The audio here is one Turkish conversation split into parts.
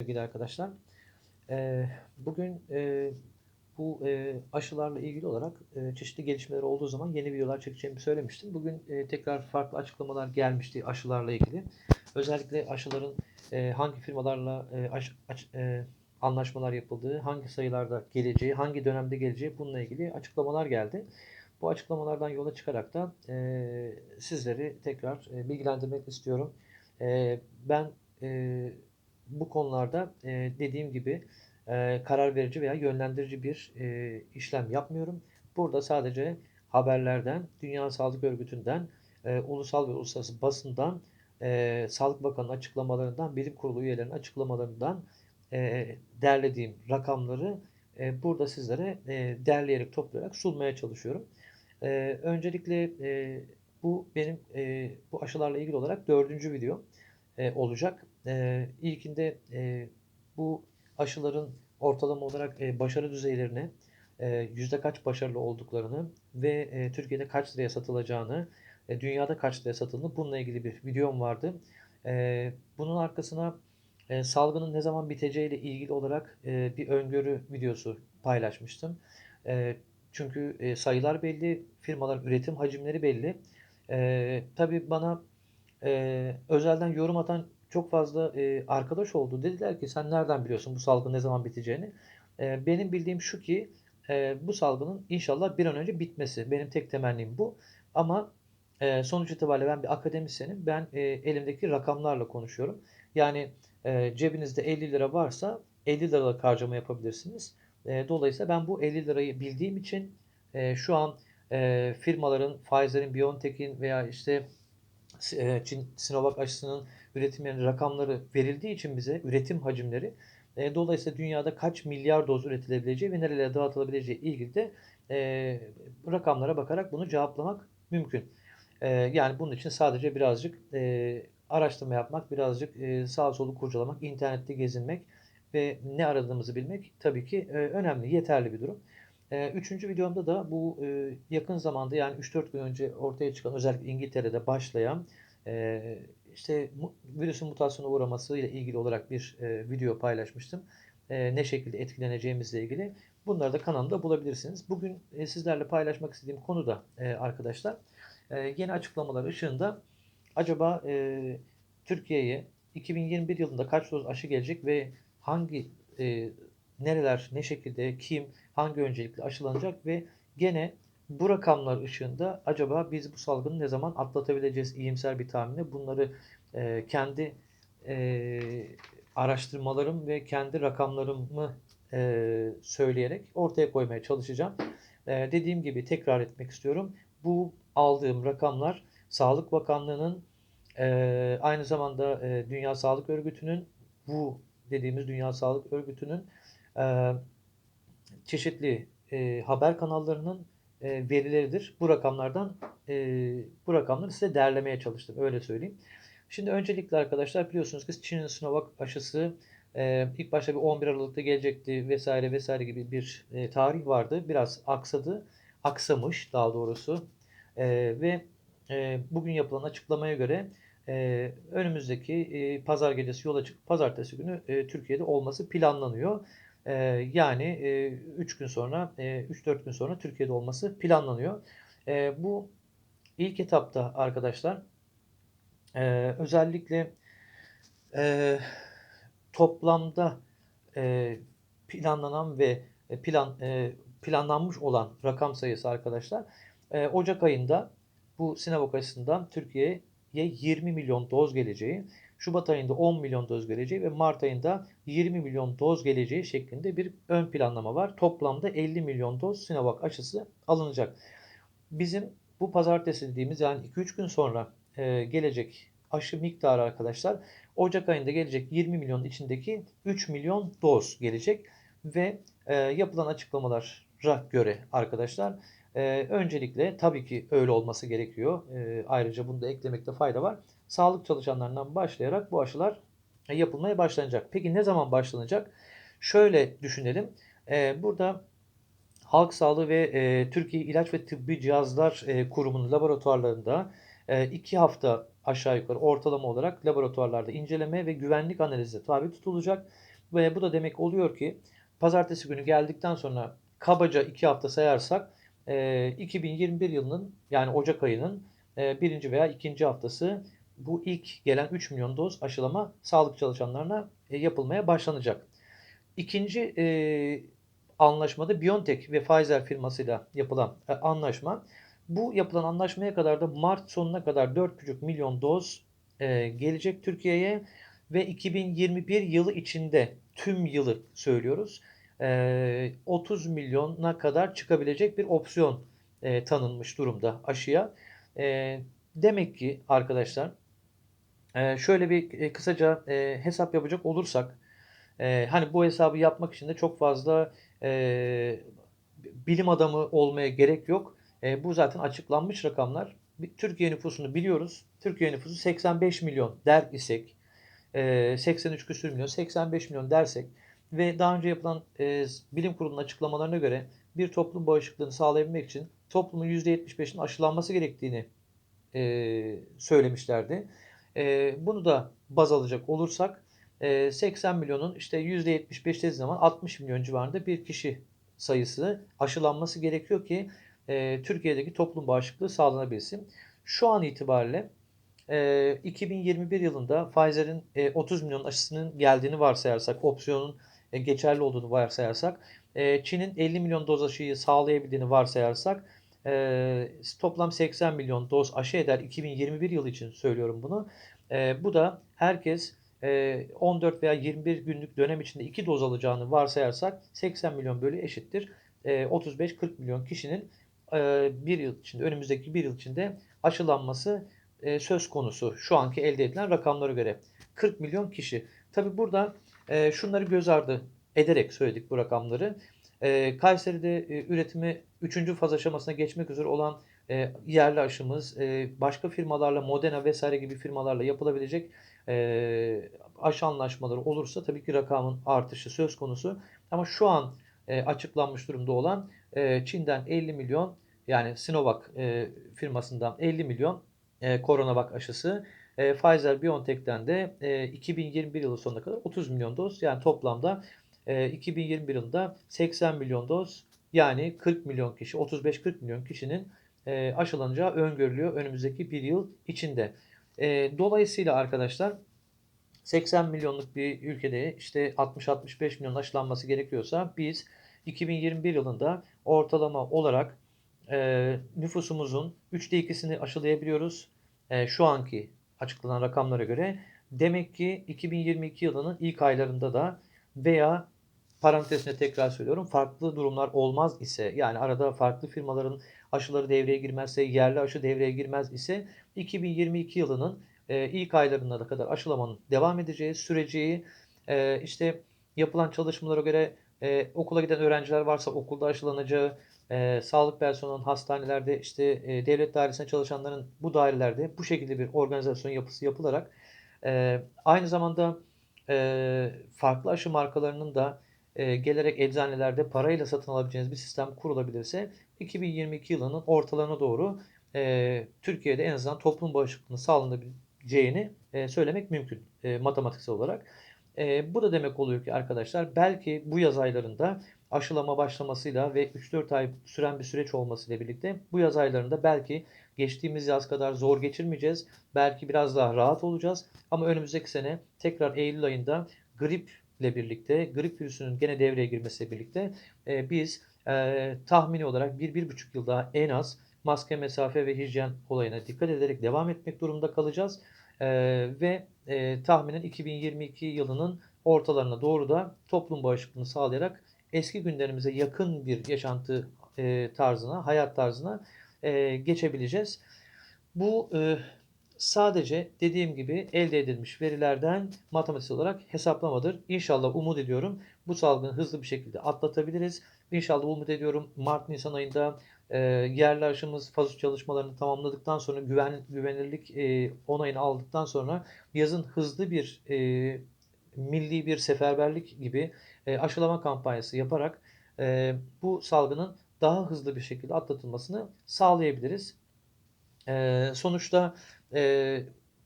sevgili arkadaşlar. Eee, bugün eee, bu eee, aşılarla ilgili olarak eee, çeşitli gelişmeler olduğu zaman yeni videolar çekeceğimi söylemiştim. Bugün tekrar farklı açıklamalar gelmişti aşılarla ilgili. Özellikle aşıların hangi firmalarla anlaşmalar yapıldığı, hangi sayılarda geleceği, hangi dönemde geleceği bununla ilgili açıklamalar geldi. Bu açıklamalardan yola çıkarak da sizleri tekrar bilgilendirmek istiyorum. Ben bu konularda e, dediğim gibi e, karar verici veya yönlendirici bir e, işlem yapmıyorum. Burada sadece haberlerden, Dünya Sağlık Örgütü'nden, e, ulusal ve uluslararası basından, e, Sağlık Bakanı'nın açıklamalarından, bilim kurulu üyelerinin açıklamalarından e, derlediğim rakamları e, burada sizlere e, derleyerek, toplayarak sunmaya çalışıyorum. E, öncelikle e, bu benim e, bu aşılarla ilgili olarak dördüncü video e, olacak. E, ilkinde e, bu aşıların ortalama olarak e, başarı düzeylerini, e, yüzde kaç başarılı olduklarını ve e, Türkiye'de kaç liraya satılacağını, e, dünyada kaç liraya satıldığını bununla ilgili bir videom vardı. E, bunun arkasına e, salgının ne zaman biteceği ile ilgili olarak e, bir öngörü videosu paylaşmıştım. E, çünkü e, sayılar belli, firmaların üretim hacimleri belli. E, tabii bana e, özelden yorum atan çok fazla e, arkadaş oldu. Dediler ki sen nereden biliyorsun bu salgın ne zaman biteceğini? E, benim bildiğim şu ki e, bu salgının inşallah bir an önce bitmesi. Benim tek temennim bu. Ama e, sonuç itibariyle ben bir akademisyenim. Ben e, elimdeki rakamlarla konuşuyorum. Yani e, cebinizde 50 lira varsa 50 liralık harcama yapabilirsiniz. E, dolayısıyla ben bu 50 lirayı bildiğim için e, şu an e, firmaların, Pfizer'in, BioNTech'in veya işte e, Çin Sinovac aşısının üretimlerinin rakamları verildiği için bize üretim hacimleri e, dolayısıyla dünyada kaç milyar doz üretilebileceği ve nerelere dağıtılabileceği ilgili de e, rakamlara bakarak bunu cevaplamak mümkün. E, yani bunun için sadece birazcık e, araştırma yapmak, birazcık e, sağa solu kurcalamak, internette gezinmek ve ne aradığımızı bilmek tabii ki e, önemli, yeterli bir durum. E, üçüncü videomda da bu e, yakın zamanda yani 3-4 gün önce ortaya çıkan özellikle İngiltere'de başlayan e, işte virüsün mutasyona uğraması ile ilgili olarak bir e, video paylaşmıştım. E, ne şekilde etkileneceğimizle ilgili. Bunları da kanalımda bulabilirsiniz. Bugün e, sizlerle paylaşmak istediğim konu da e, arkadaşlar e, yeni açıklamalar ışığında acaba e, Türkiye'ye 2021 yılında kaç doz aşı gelecek ve hangi e, nereler, ne şekilde, kim, hangi öncelikle aşılanacak ve gene bu rakamlar ışığında acaba biz bu salgını ne zaman atlatabileceğiz iyimser bir tahminle bunları e, kendi e, araştırmalarım ve kendi rakamlarımı e, söyleyerek ortaya koymaya çalışacağım. E, dediğim gibi tekrar etmek istiyorum. Bu aldığım rakamlar Sağlık Bakanlığı'nın e, aynı zamanda e, Dünya Sağlık Örgütü'nün bu dediğimiz Dünya Sağlık Örgütü'nün e, çeşitli e, haber kanallarının e, verileridir. Bu rakamlardan e, bu rakamları size derlemeye çalıştım. Öyle söyleyeyim. Şimdi öncelikle arkadaşlar biliyorsunuz ki Çin'in Sinovac aşısı e, ilk başta bir 11 Aralık'ta gelecekti vesaire vesaire gibi bir e, tarih vardı. Biraz aksadı. Aksamış daha doğrusu. E, ve e, bugün yapılan açıklamaya göre e, önümüzdeki e, pazar gecesi yola çıkıp pazartesi günü e, Türkiye'de olması planlanıyor. E, yani 3 gün sonra, 3-4 gün sonra Türkiye'de olması planlanıyor. E, bu ilk etapta arkadaşlar e, özellikle e, toplamda e, planlanan ve plan e, planlanmış olan rakam sayısı arkadaşlar e, Ocak ayında bu Sinovac aşısından Türkiye'ye 20 milyon doz geleceği, Şubat ayında 10 milyon doz geleceği ve Mart ayında 20 milyon doz geleceği şeklinde bir ön planlama var. Toplamda 50 milyon doz Sinovac aşısı alınacak. Bizim bu pazartesi dediğimiz yani 2-3 gün sonra e, gelecek aşı miktarı arkadaşlar Ocak ayında gelecek 20 milyon içindeki 3 milyon doz gelecek ve e, yapılan açıklamalara göre arkadaşlar e, öncelikle tabii ki öyle olması gerekiyor. E, ayrıca bunu da eklemekte fayda var. Sağlık çalışanlarından başlayarak bu aşılar e, yapılmaya başlanacak. Peki ne zaman başlanacak? Şöyle düşünelim. E, burada Halk Sağlığı ve e, Türkiye İlaç ve Tıbbi Cihazlar Kurumu'nun laboratuvarlarında e, iki hafta aşağı yukarı ortalama olarak laboratuvarlarda inceleme ve güvenlik analizi tabi tutulacak. Ve bu da demek oluyor ki pazartesi günü geldikten sonra kabaca 2 hafta sayarsak e, 2021 yılının yani Ocak ayının birinci veya ikinci haftası bu ilk gelen 3 milyon doz aşılama sağlık çalışanlarına e, yapılmaya başlanacak. İkinci e, anlaşmada BioNTech ve Pfizer firmasıyla yapılan e, anlaşma. Bu yapılan anlaşmaya kadar da Mart sonuna kadar 4,5 milyon doz e, gelecek Türkiye'ye ve 2021 yılı içinde tüm yılı söylüyoruz. E, 30 milyona kadar çıkabilecek bir opsiyon e, tanınmış durumda aşıya. E, demek ki arkadaşlar e, şöyle bir e, kısaca e, hesap yapacak olursak e, hani bu hesabı yapmak için de çok fazla e, bilim adamı olmaya gerek yok. E, bu zaten açıklanmış rakamlar. Türkiye nüfusunu biliyoruz. Türkiye nüfusu 85 milyon der isek, e, 83 küsür milyon, 85 milyon dersek ve daha önce yapılan e, bilim kurulunun açıklamalarına göre bir toplum bağışıklığını sağlayabilmek için toplumun %75'inin aşılanması gerektiğini e, söylemişlerdi. E, bunu da baz alacak olursak e, 80 milyonun işte %75 dediği zaman 60 milyon civarında bir kişi sayısı aşılanması gerekiyor ki e, Türkiye'deki toplum bağışıklığı sağlanabilsin. Şu an itibariyle e, 2021 yılında Pfizer'in e, 30 milyon aşısının geldiğini varsayarsak, opsiyonun e, geçerli olduğunu varsayarsak, e, Çin'in 50 milyon doz aşıyı sağlayabildiğini varsayarsak, e, toplam 80 milyon doz aşı eder 2021 yılı için söylüyorum bunu. E, bu da herkes 14 veya 21 günlük dönem içinde 2 doz alacağını varsayarsak 80 milyon bölü eşittir. 35-40 milyon kişinin bir yıl içinde, önümüzdeki bir yıl içinde aşılanması söz konusu. Şu anki elde edilen rakamlara göre 40 milyon kişi. Tabi burada şunları göz ardı ederek söyledik bu rakamları. Kayseri'de üretimi 3. faz aşamasına geçmek üzere olan yerli aşımız, başka firmalarla Modena vesaire gibi firmalarla yapılabilecek aşı anlaşmaları olursa tabii ki rakamın artışı söz konusu. Ama şu an açıklanmış durumda olan Çin'den 50 milyon yani Sinovac firmasından 50 milyon e, Coronavac aşısı. Pfizer BioNTech'ten de 2021 yılı sonuna kadar 30 milyon doz yani toplamda 2021 yılında 80 milyon doz yani 40 milyon kişi 35-40 milyon kişinin aşılanacağı öngörülüyor önümüzdeki bir yıl içinde. Dolayısıyla arkadaşlar 80 milyonluk bir ülkede işte 60-65 milyon aşılanması gerekiyorsa biz 2021 yılında ortalama olarak e, nüfusumuzun 3'te 2'sini aşılayabiliyoruz. E, şu anki açıklanan rakamlara göre. Demek ki 2022 yılının ilk aylarında da veya parantezine tekrar söylüyorum. Farklı durumlar olmaz ise yani arada farklı firmaların aşıları devreye girmezse yerli aşı devreye girmez ise 2022 yılının e, ilk aylarına da kadar aşılamanın devam edeceği, süreceği, e, işte yapılan çalışmalara göre e, okula giden öğrenciler varsa okulda aşılanacağı, sağlık personelinin hastanelerde işte devlet dairesinde çalışanların bu dairelerde bu şekilde bir organizasyon yapısı yapılarak aynı zamanda farklı aşı markalarının da e, gelerek eczanelerde parayla satın alabileceğiniz bir sistem kurulabilirse 2022 yılının ortalarına doğru e, Türkiye'de en azından toplum bağışıklığını sağlanabileceğini e, söylemek mümkün e, matematiksel olarak. E, bu da demek oluyor ki arkadaşlar belki bu yaz aylarında aşılama başlamasıyla ve 3-4 ay süren bir süreç olmasıyla birlikte bu yaz aylarında belki geçtiğimiz yaz kadar zor geçirmeyeceğiz. Belki biraz daha rahat olacağız. Ama önümüzdeki sene tekrar Eylül ayında grip ile birlikte, grip virüsünün gene devreye girmesiyle birlikte e, biz e, tahmini olarak 1-1,5 yıl daha en az maske, mesafe ve hijyen olayına dikkat ederek devam etmek durumunda kalacağız. E, ve e, tahminen 2022 yılının ortalarına doğru da toplum bağışıklığını sağlayarak eski günlerimize yakın bir yaşantı e, tarzına, hayat tarzına e, geçebileceğiz. Bu e, sadece dediğim gibi elde edilmiş verilerden matematiksel olarak hesaplamadır. İnşallah umut ediyorum bu salgını hızlı bir şekilde atlatabiliriz. İnşallah umut ediyorum Mart-Nisan ayında e, yerli aşımız faz çalışmalarını tamamladıktan sonra güven, güvenilirlik e, onayını aldıktan sonra yazın hızlı bir e, milli bir seferberlik gibi e, aşılama kampanyası yaparak e, bu salgının daha hızlı bir şekilde atlatılmasını sağlayabiliriz. E, sonuçta e,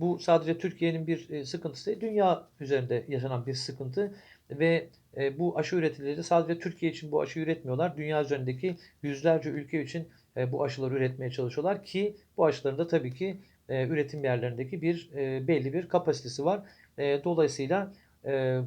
bu sadece Türkiye'nin bir e, sıkıntısı değil, dünya üzerinde yaşanan bir sıkıntı. ve e, bu aşı üreticileri sadece Türkiye için bu aşı üretmiyorlar. Dünya üzerindeki yüzlerce ülke için e, bu aşıları üretmeye çalışıyorlar ki bu aşıların da tabii ki e, üretim yerlerindeki bir e, belli bir kapasitesi var. E, dolayısıyla e,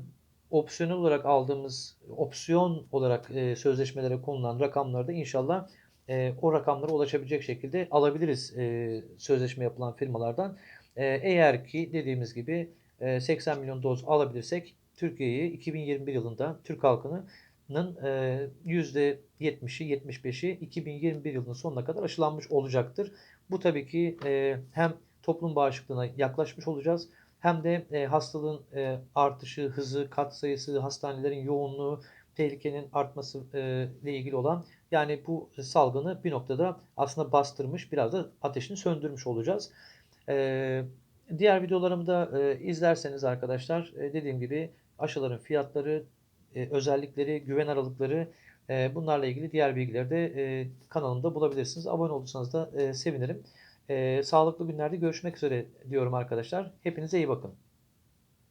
opsiyonel olarak aldığımız opsiyon olarak e, sözleşmelere konulan rakamları da inşallah e, o rakamlara ulaşabilecek şekilde alabiliriz e, sözleşme yapılan firmalardan. E, eğer ki dediğimiz gibi e, 80 milyon doz alabilirsek Türkiye'yi 2021 yılında Türk halkının e, %70'i 75'i 2021 yılının sonuna kadar aşılanmış olacaktır. Bu tabii ki e, hem toplum bağışıklığına yaklaşmış olacağız hem de e, hastalığın e, artışı, hızı, katsayısı, hastanelerin yoğunluğu, tehlikenin artması e, ile ilgili olan yani bu salgını bir noktada aslında bastırmış, biraz da ateşini söndürmüş olacağız. E, diğer videolarımda e, izlerseniz arkadaşlar e, dediğim gibi aşıların fiyatları, e, özellikleri, güven aralıkları e, bunlarla ilgili diğer bilgileri de e, kanalımda bulabilirsiniz. Abone olursanız da e, sevinirim. E, sağlıklı günlerde görüşmek üzere diyorum arkadaşlar. Hepinize iyi bakın.